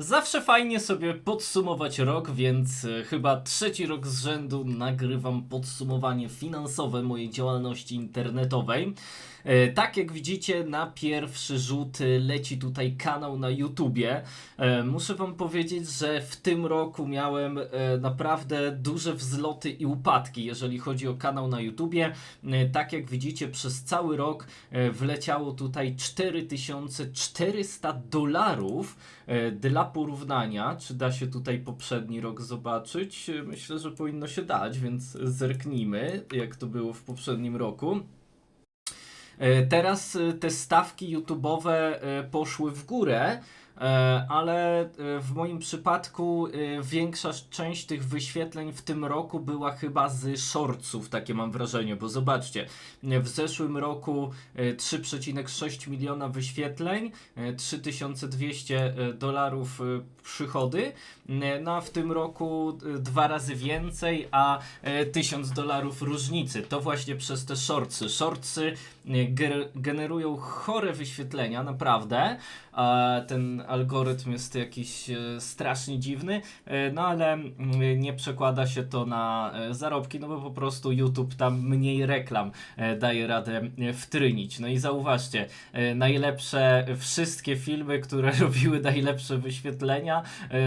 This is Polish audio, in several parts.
Zawsze fajnie sobie podsumować rok, więc e, chyba trzeci rok z rzędu nagrywam podsumowanie finansowe mojej działalności internetowej. E, Tak jak widzicie, na pierwszy rzut leci tutaj kanał na YouTubie. E, Muszę Wam powiedzieć, że w tym roku miałem e, naprawdę duże wzloty i upadki, jeżeli chodzi o kanał na YouTubie. Tak jak widzicie, przez cały rok wleciało tutaj 4400 dolarów. Dla porównania, czy da się tutaj poprzedni rok zobaczyć? Myślę, że powinno się dać, więc zerknijmy, jak to było w poprzednim roku. E, Teraz e, te stawki YouTube'owe e, poszły w górę, ale e, w moim przypadku e, większa część tych wyświetleń w tym roku była chyba z shortsów, takie mam wrażenie, bo zobaczcie, e, w zeszłym roku e, 3,6 miliona wyświetleń, e, 3200 e, dolarów e, przychody, e, no a w tym roku e, dwa razy więcej, a e, 1000 dolarów różnicy. To właśnie przez te shortsy. Shortsy e, generują chore wyświetlenia, naprawdę. A algorytm jest jakiś e, strasznie dziwny, e, no ale mm, nie przekłada się to na e, zarobki, no bo po prostu YouTube tam mniej reklam daje radę wtrynić. No i zauważcie, najlepsze wszystkie filmy, które robiły najlepsze wyświetlenia,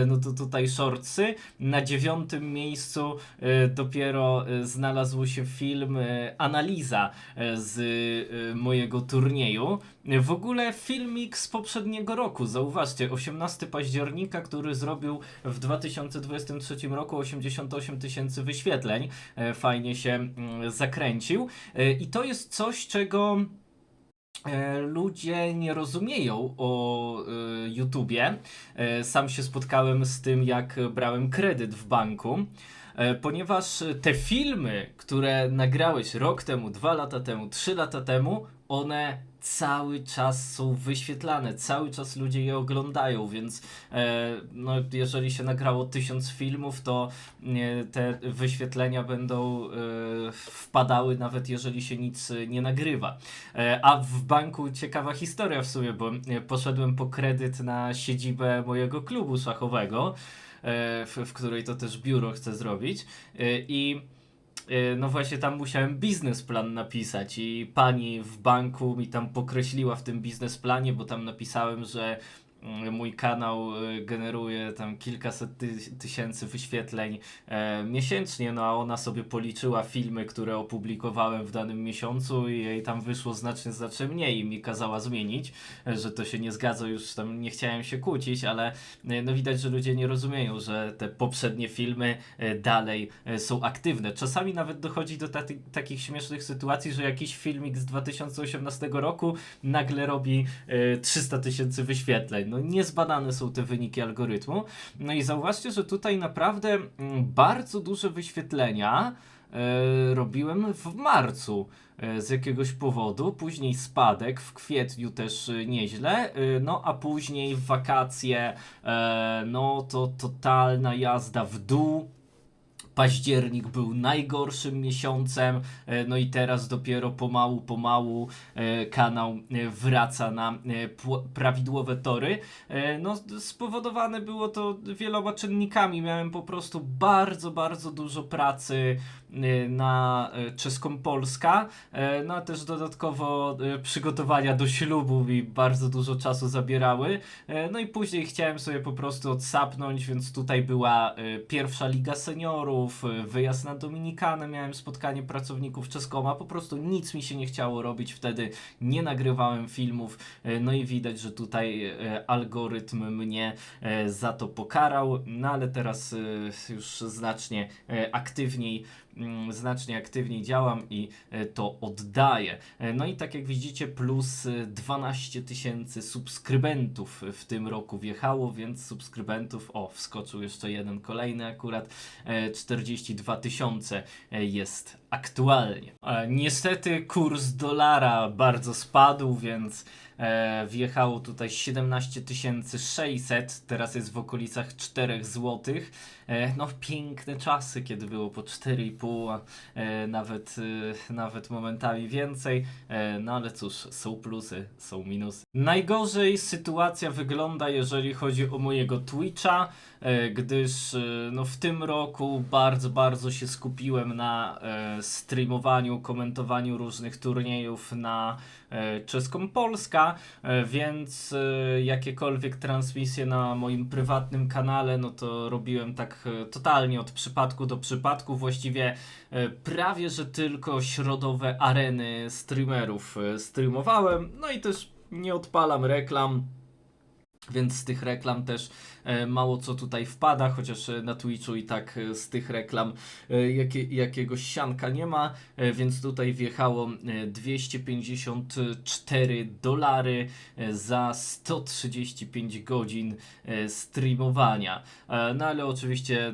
no to tutaj shortsy. Na dziewiątym miejscu dopiero znalazł się film Analiza z mojego turnieju. W ogóle filmik z poprzedniego roku, zauważcie, 18 października, który zrobił w 2023 roku 88 tysięcy wyświetleń. E, Fajnie się mm, zakręcił. E, I to jest coś, czego e, ludzie nie rozumieją o YouTubie. Sam się spotkałem z tym, jak brałem kredyt w banku. E, Ponieważ te filmy, które nagrałeś rok temu, dwa lata temu, trzy lata temu, one cały czas są wyświetlane, cały czas ludzie je oglądają, więc e, no, jeżeli się nagrało tysiąc filmów, to e, te wyświetlenia będą e, wpadały nawet jeżeli się nic e, nie nagrywa. E, a w banku ciekawa historia w sumie, bo e, poszedłem po kredyt na siedzibę mojego klubu szachowego, e, w, w której to też biuro chcę zrobić. E, i e, no właśnie tam musiałem biznesplan napisać i pani w banku mi tam pokreśliła w tym biznesplanie, bo tam napisałem, że mój kanał e, generuje tam kilkaset ty tysięcy wyświetleń e, miesięcznie, no a ona sobie policzyła filmy, które opublikowałem w danym miesiącu i jej tam wyszło znacznie, znacznie mniej i mi kazała zmienić, e, że to się nie zgadza, już tam nie chciałem się kłócić, ale e, no widać, że ludzie nie rozumieją, że te poprzednie filmy e, dalej są aktywne. Czasami nawet dochodzi do takich śmiesznych sytuacji, że jakiś filmik z 2018 roku nagle robi e, 300 tysięcy wyświetleń. No niezbadane są te wyniki algorytmu. No i zauważcie, że tutaj naprawdę mm, bardzo duże wyświetlenia e, robiłem w marcu e, z jakiegoś powodu, później spadek, w kwietniu też e, nieźle, no a później wakacje, no to totalna jazda w dół. Październik był najgorszym miesiącem, e, no i teraz dopiero pomału, pomału e, kanał e, wraca na prawidłowe tory. No, spowodowane było to wieloma czynnikami. Miałem po prostu bardzo, bardzo dużo pracy na e, czeską Polska, e, no a też dodatkowo e, przygotowania do ślubu mi bardzo dużo czasu zabierały. E, No i później chciałem sobie po prostu odsapnąć, więc tutaj była pierwsza Liga Seniorów, wyjazd na Dominikanę, miałem spotkanie pracowników Czeskoma, po prostu nic mi się nie chciało robić. Wtedy, nie nagrywałem filmów, e, no i widać, że tutaj algorytm mnie za to pokarał, no ale teraz już znacznie aktywniej znacznie aktywniej działam i e, to oddaję. E, No i tak jak widzicie, plus e, 12 tysięcy subskrybentów w tym roku wjechało, więc subskrybentów, o, wskoczył jeszcze jeden kolejny akurat, e, 42 tysiące e, jest aktualnie. E, niestety kurs dolara bardzo spadł, więc e, wjechało tutaj 17 600, teraz jest w okolicach 4 zł. E, no piękne czasy, kiedy było po 4,5, a e, nawet, nawet momentami więcej. No ale cóż, są plusy, są minusy. Najgorzej sytuacja wygląda, jeżeli chodzi o mojego Twitcha, gdyż no, w tym roku bardzo, bardzo się skupiłem na streamowaniu, komentowaniu różnych turniejów na e, czeską Polska, e, więc e, jakiekolwiek transmisje na moim prywatnym kanale, no to robiłem tak totalnie od przypadku do przypadku, właściwie prawie, że tylko środowe areny streamerów streamowałem, no i też nie odpalam reklam. Więc z tych reklam też e, mało co tutaj wpada, chociaż e, na Twitchu i tak e, z tych reklam jakie, jakiegoś sianka nie ma, więc tutaj wjechało e, 254 dolary za 135 godzin streamowania. No ale oczywiście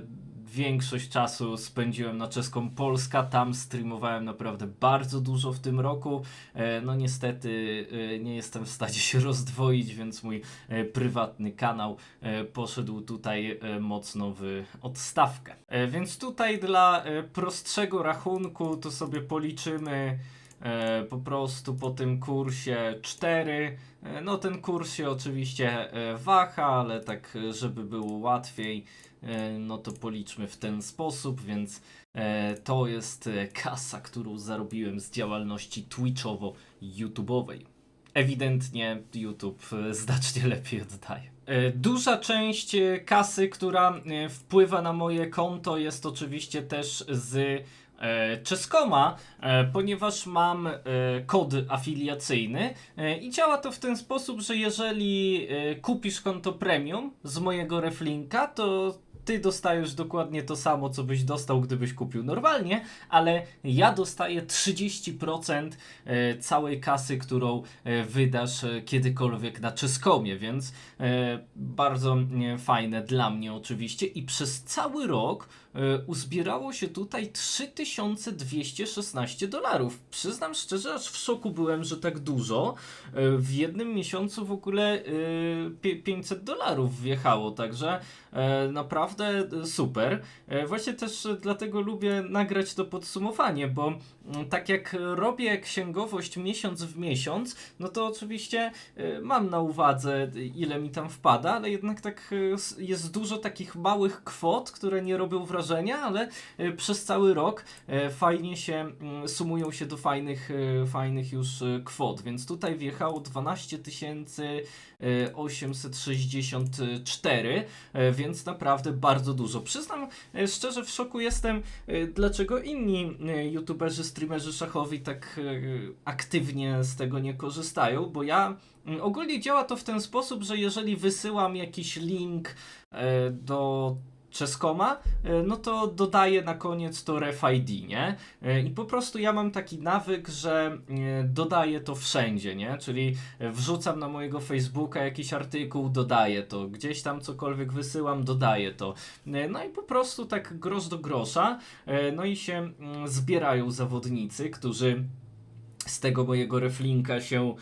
większość czasu spędziłem na czeską Polska, tam streamowałem naprawdę bardzo dużo w tym roku. E, No niestety e, nie jestem w stanie się rozdwoić, więc mój e, prywatny kanał poszedł tutaj mocno w odstawkę. Więc tutaj dla prostszego rachunku to sobie policzymy po prostu po tym kursie 4. E, No ten kurs się oczywiście waha, ale tak żeby było łatwiej, no to policzmy w ten sposób, więc e, to jest e, kasa, którą zarobiłem z działalności Twitchowo-YouTubeowej. Ewidentnie YouTube e, znacznie lepiej oddaje. E, Duża część e, kasy, która e, wpływa na moje konto, jest oczywiście też z e, Czeskoma, e, ponieważ mam e, kod afiliacyjny e, i działa to w ten sposób, że jeżeli e, kupisz konto premium z mojego reflinka, to ty dostajesz dokładnie to samo, co byś dostał, gdybyś kupił normalnie, ale ja dostaję 30% e, całej kasy, którą e, wydasz e, kiedykolwiek na Czeskomie, więc bardzo e, fajne dla mnie oczywiście. I przez cały rok uzbierało się tutaj 3216 dolarów. Przyznam szczerze, aż w szoku byłem, że tak dużo. E, w jednym miesiącu w ogóle e, pie- 500 dolarów wjechało, także e, naprawdę e, super. E, właśnie też e, dlatego lubię nagrać to podsumowanie, bo mm, tak jak robię księgowość miesiąc w miesiąc, no to oczywiście e, mam na uwadze e, ile mi tam wpada, ale jednak tak e, jest dużo takich małych kwot, które nie robią wrażenia, ale e, przez cały rok e, fajnie się mm, sumują się do fajnych, e, fajnych już kwot, więc tutaj wjechało 12 tysięcy e, 864, e, więc naprawdę bardzo dużo. Przyznam szczerze, w szoku jestem, dlaczego inni youtuberzy, streamerzy szachowi tak aktywnie z tego nie korzystają, bo ja mm, ogólnie działa to w ten sposób, że jeżeli wysyłam jakiś link do Czeskoma, e, no to dodaję na koniec to RefID, nie? E, I po prostu ja mam taki nawyk, że e, dodaję to wszędzie, nie? Czyli wrzucam na mojego Facebooka jakiś artykuł, dodaję to, gdzieś tam cokolwiek wysyłam, dodaję to. No i po prostu tak grosz do grosza, no i się mm, zbierają zawodnicy, którzy z tego mojego reflinka się,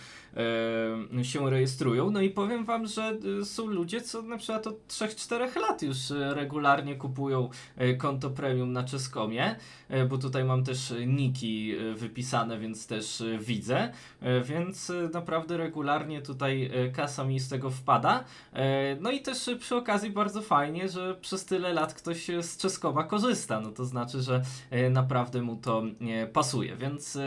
się rejestrują. No i powiem wam, że e, są ludzie, co na przykład od 3-4 lat już e, regularnie kupują e, konto premium na Czeskomie, e, bo tutaj mam też niki wypisane, więc też widzę, e, więc naprawdę regularnie tutaj kasa mi z tego wpada. E, No i też przy okazji bardzo fajnie, że przez tyle lat ktoś z Czeskoma korzysta, no to znaczy, że naprawdę mu to pasuje, więc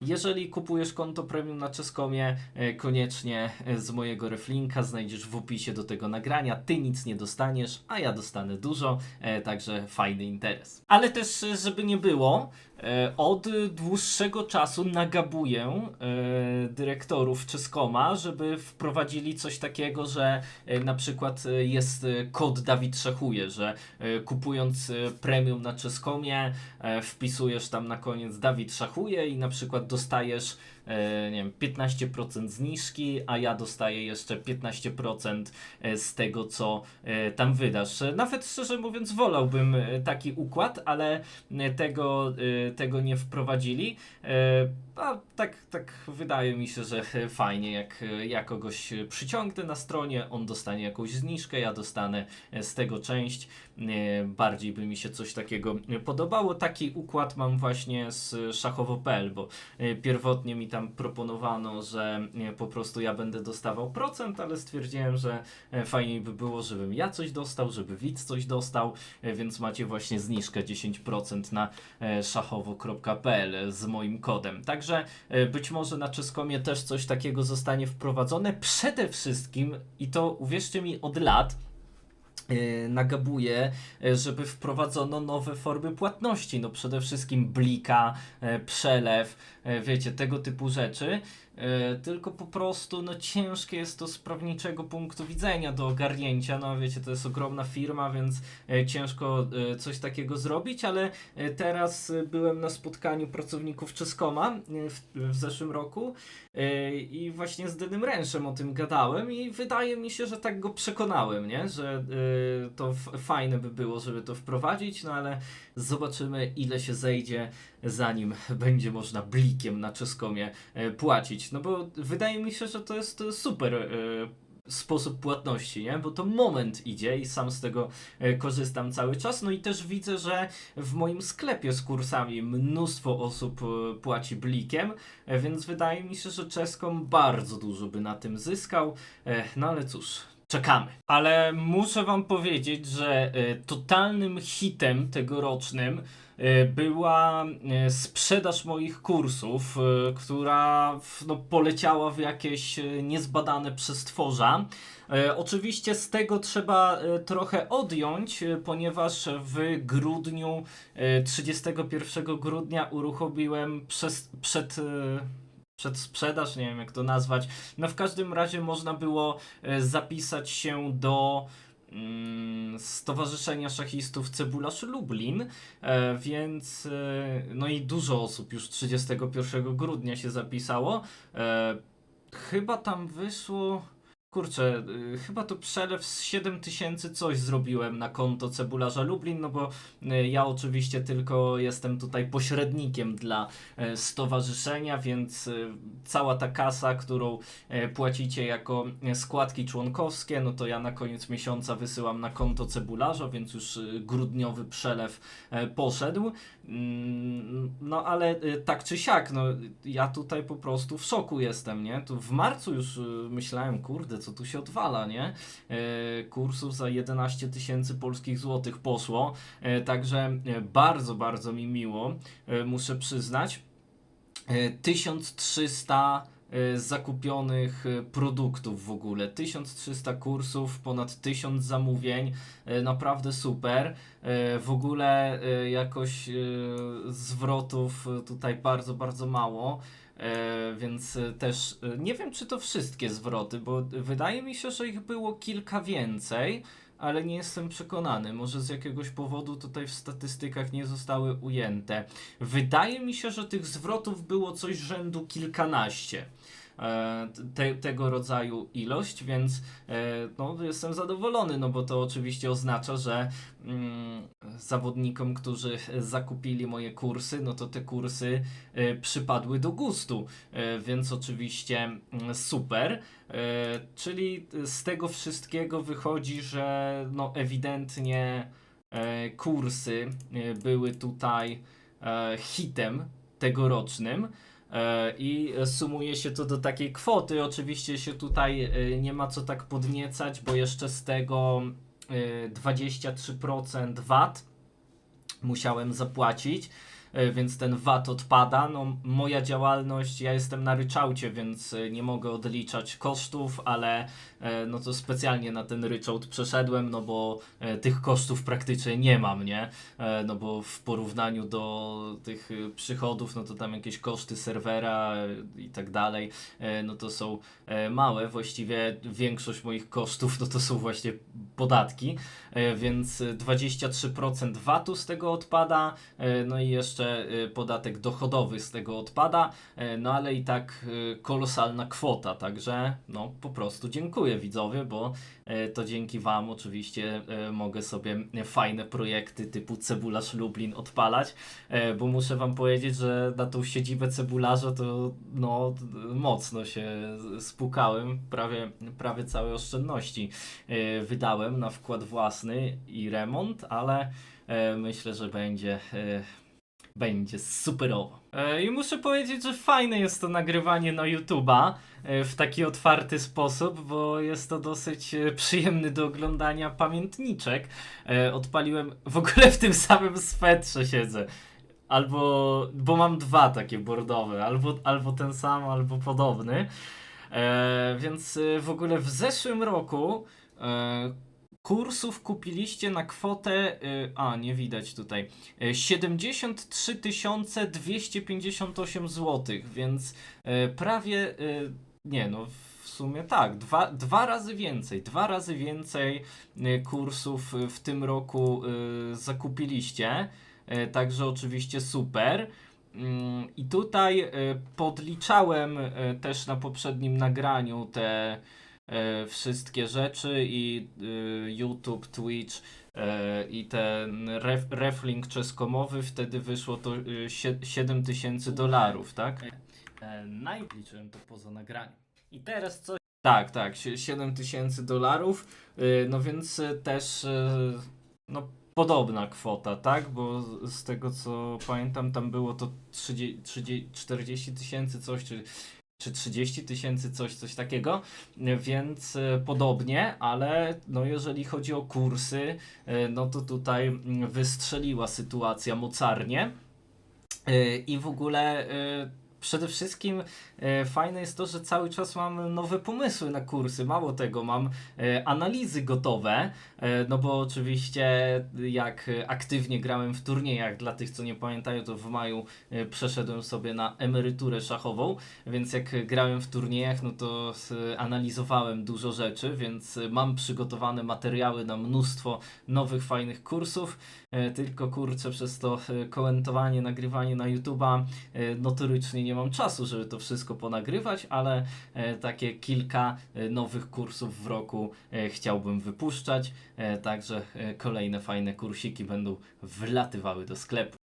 jeżeli kupujesz konto premium na Czeskomie, koniecznie e, z mojego reflinka znajdziesz w opisie do tego nagrania. Ty nic nie dostaniesz, a ja dostanę dużo, e, także fajny interes. Ale też, e, żeby nie było, e, od dłuższego czasu nagabuję e, dyrektorów Czeskoma, żeby wprowadzili coś takiego, że e, na przykład e, jest e, kod Dawid Szachuje, że e, kupując e, premium na Czeskomie e, wpisujesz tam na koniec Dawid Szachuje i na przykład dostajesz e, nie wiem, 15% zniżki, a ja dostaję jeszcze 15% e, z tego, co e, tam wydasz. E, Nawet szczerze mówiąc, wolałbym e, taki układ, ale e, tego e, e, tego nie wprowadzili. E, A tak, tak wydaje mi się, że fajnie, jak ja kogoś przyciągnę na stronie, on dostanie jakąś zniżkę, ja dostanę z tego część. E, Bardziej by mi się coś takiego podobało. Taki układ mam właśnie z szachowo.pl, bo e, pierwotnie mi tam proponowano, że po prostu ja będę dostawał procent, ale stwierdziłem, że fajniej by było, żebym ja coś dostał, żeby widz coś dostał, więc macie właśnie zniżkę 10% na e, szachowo.pl z moim kodem. Także e, być może na Czeskomie też coś takiego zostanie wprowadzone. Przede wszystkim, i to uwierzcie mi od lat, e, nagabuję, e, żeby wprowadzono nowe formy płatności. No przede wszystkim blika, e, przelew, wiecie, tego typu rzeczy. E, Tylko po prostu no ciężkie jest to z prawniczego punktu widzenia do ogarnięcia. No wiecie, to jest ogromna firma, więc e, ciężko e, coś takiego zrobić, ale teraz byłem na spotkaniu pracowników Czeskoma w, w zeszłym roku i właśnie z Denym Ręszem o tym gadałem i wydaje mi się, że tak go przekonałem, nie? Że to fajne by było, żeby to wprowadzić, no ale zobaczymy ile się zejdzie zanim będzie można blikiem na Czeskomie e, płacić. No bo wydaje mi się, że to jest super e, sposób płatności, nie? Bo to moment idzie i sam z tego e, korzystam cały czas. No i też widzę, że w moim sklepie z kursami mnóstwo osób płaci blikiem, więc wydaje mi się, że Czeskom bardzo dużo by na tym zyskał. No ale cóż, Czekamy. Ale muszę Wam powiedzieć, że e, totalnym hitem tegorocznym e, była e, sprzedaż moich kursów, która no, poleciała w jakieś niezbadane przestworza. Oczywiście z tego trzeba trochę odjąć, ponieważ w grudniu, e, 31 grudnia uruchomiłem przez, przed. Przedsprzedaż, nie wiem jak to nazwać. No w każdym razie można było e, zapisać się do mm, Stowarzyszenia Szachistów Cebularz Lublin, e, więc e, no i dużo osób już 31 grudnia się zapisało. Chyba tam wyszło. Kurczę, y, chyba to przelew z 7 tysięcy coś zrobiłem na konto Cebularza Lublin, no bo y, ja oczywiście tylko jestem tutaj pośrednikiem dla e, stowarzyszenia, więc y, cała ta kasa, którą e, płacicie jako e, składki członkowskie, no to ja na koniec miesiąca wysyłam na konto cebularza, więc już y, grudniowy przelew e, poszedł. Mm, No ale y, tak czy siak, no ja tutaj po prostu w szoku jestem, nie? Tu w marcu już y, myślałem, kurde, co tu się odwala, nie? E, Kursów za 11 tysięcy polskich złotych poszło, e, także e, bardzo, bardzo mi miło, muszę przyznać. E, 1300 e, zakupionych produktów w ogóle, 1300 kursów, ponad 1000 zamówień, naprawdę super. W ogóle jakoś zwrotów tutaj bardzo, bardzo mało. E, więc e, też e, nie wiem, czy to wszystkie zwroty, bo wydaje mi się, że ich było kilka więcej, ale nie jestem przekonany. Może z jakiegoś powodu tutaj w statystykach nie zostały ujęte. Wydaje mi się, że tych zwrotów było coś rzędu kilkanaście. E, te, tego rodzaju ilość, więc e, no, jestem zadowolony, no bo to oczywiście oznacza, że mm, zawodnikom, którzy zakupili moje kursy, no to te kursy e, przypadły do gustu, więc oczywiście mm, super. Czyli z tego wszystkiego wychodzi, że no ewidentnie kursy były tutaj hitem tegorocznym. E, I sumuje się to do takiej kwoty. Oczywiście się tutaj e, nie ma co tak podniecać, bo jeszcze z tego e, 23% VAT musiałem zapłacić, e, więc ten VAT odpada. No, moja działalność, ja jestem na ryczałcie, więc e, nie mogę odliczać kosztów, ale e, no to specjalnie na ten ryczałt przeszedłem, no bo e, tych kosztów praktycznie nie mam, nie? E, no bo w porównaniu do tych e, przychodów, no to tam jakieś koszty serwera e, i tak dalej, e, no to są e, małe. Właściwie większość moich kosztów, no to są właśnie podatki, e, więc e, 23% VAT-u z tego odpada, e, no i jeszcze jeszcze y, podatek dochodowy z tego odpada, e, no ale i tak y, kolosalna kwota, także no po prostu dziękuję widzowie, bo e, to dzięki Wam oczywiście e, mogę sobie fajne projekty typu Cebularz Lublin odpalać, bo muszę Wam powiedzieć, że na tą siedzibę cebularza to no mocno się spukałem, prawie, prawie całe oszczędności wydałem na wkład własny i remont, ale myślę, że będzie będzie superowo. E, I muszę powiedzieć, że fajne jest to nagrywanie na YouTube'a e, w taki otwarty sposób, bo jest to dosyć e, przyjemny do oglądania pamiętniczek. Odpaliłem w ogóle w tym samym swetrze siedzę. Albo, bo mam dwa takie bordowe, albo, albo ten sam, albo podobny. Więc w ogóle w zeszłym roku kursów kupiliście na kwotę, e, a nie widać tutaj, e, 73 258 zł, więc e, prawie, e, nie no, w sumie tak, dwa, dwa razy więcej, dwa razy więcej kursów w tym roku zakupiliście, także oczywiście super. Mm, I tutaj podliczałem też na poprzednim nagraniu te wszystkie rzeczy i e, YouTube, Twitch e, i ten ref, reflink czeskomowy, wtedy wyszło to e, sie- 7 tysięcy dolarów, tak? E, Najbliczyłem to poza nagraniem. I teraz coś. Tak, tak, sie- 7 tysięcy dolarów, e, no więc e, też e, no podobna kwota, tak? Bo z- z tego co pamiętam, tam było to 30, 30, 40 tysięcy coś, czy, czy 30 tysięcy coś, coś takiego, więc e, podobnie, ale no jeżeli chodzi o kursy, e, no to tutaj mm, wystrzeliła sytuacja mocarnie. E, I w ogóle przede wszystkim e, fajne jest to, że cały czas mam nowe pomysły na kursy. Mało tego, mam e, analizy gotowe, e, no bo oczywiście jak e, aktywnie grałem w turniejach, dla tych co nie pamiętają, to w maju e, przeszedłem sobie na emeryturę szachową, więc jak grałem w turniejach, no to s- analizowałem dużo rzeczy, więc e, mam przygotowane materiały na mnóstwo nowych, fajnych kursów. E, Tylko kurczę, przez to e, komentowanie, nagrywanie na YouTube'a e, notorycznie nie mam czasu, żeby to wszystko ponagrywać, ale e, takie kilka e, nowych kursów w roku e, chciałbym wypuszczać, także kolejne fajne kursiki będą wlatywały do sklepu.